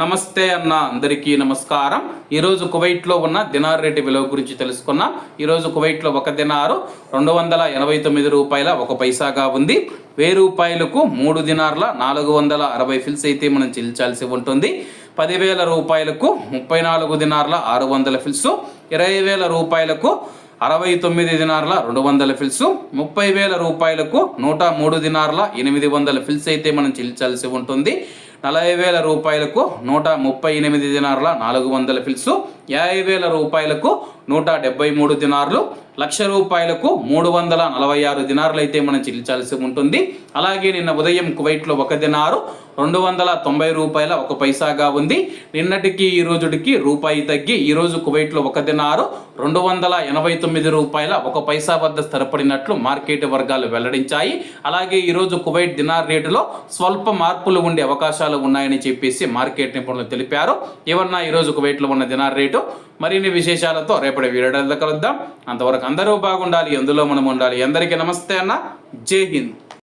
నమస్తే అన్న అందరికీ నమస్కారం. ఈరోజు కువైట్లో ఉన్న దినార్ రేటు విలువ గురించి తెలుసుకున్నాం. ఈరోజు కువైట్లో ఒక దినారు రెండు వందల ఎనభై తొమ్మిది రూపాయల ఒక పైసాగా ఉంది. వెయ్యి రూపాయలకు మూడు దినార్ల నాలుగు వందల అరవై ఫిల్స్ అయితే మనం చెల్లించాల్సి ఉంటుంది. పదివేల రూపాయలకు ముప్పై నాలుగు దినార్ల ఆరు వందల ఫిల్స్ ఇరవై వేల రూపాయలకు అరవై తొమ్మిది దినార్ల రెండు వందల ఫిల్స్ ముప్పై వేల రూపాయలకు నూట మూడు దినార్ల ఎనిమిది వందల ఫిల్స్ అయితే మనం చెల్లించాల్సి ఉంటుంది. నలభై వేల రూపాయలకు నూట ముప్పై ఎనిమిది దినారుల నాలుగు వందల ఫిల్సు యాభై వేల రూపాయలకు నూట డెబ్బై మూడు దినార్లు లక్ష రూపాయలకు మూడు వందల నలభై ఆరు దినార్లు అయితే మనం చెల్లించాల్సి ఉంటుంది. అలాగే నిన్న ఉదయం కువైట్లో ఒక దినారు రెండు వందల తొంభై రూపాయల ఒక పైసాగా ఉంది. నిన్నటికి ఈ రోజుడికి రూపాయి తగ్గి ఈరోజు కువైట్లో ఒక దినారు రెండు వందల ఎనభై తొమ్మిది రూపాయల ఒక పైసా వద్ద స్థిరపడినట్లు మార్కెట్ వర్గాలు వెల్లడించాయి. అలాగే ఈరోజు కువైట్ దినార్ రేటులో స్వల్ప మార్పులు ఉండే అవకాశాలు ఉన్నాయని చెప్పేసి మార్కెట్ నిపుణులు తెలిపారు. ఏమన్నా ఈరోజు రోజు కువైట్లో ఉన్న దినార్ రేటు మరిన్ని విశేషాలతో రేపటి వీడియో కలుద్దాం. అంతవరకు అందరూ బాగుండాలి ఎందులో మనం ఉండాలి. అందరికీ నమస్తే అన్న. జై హింద్.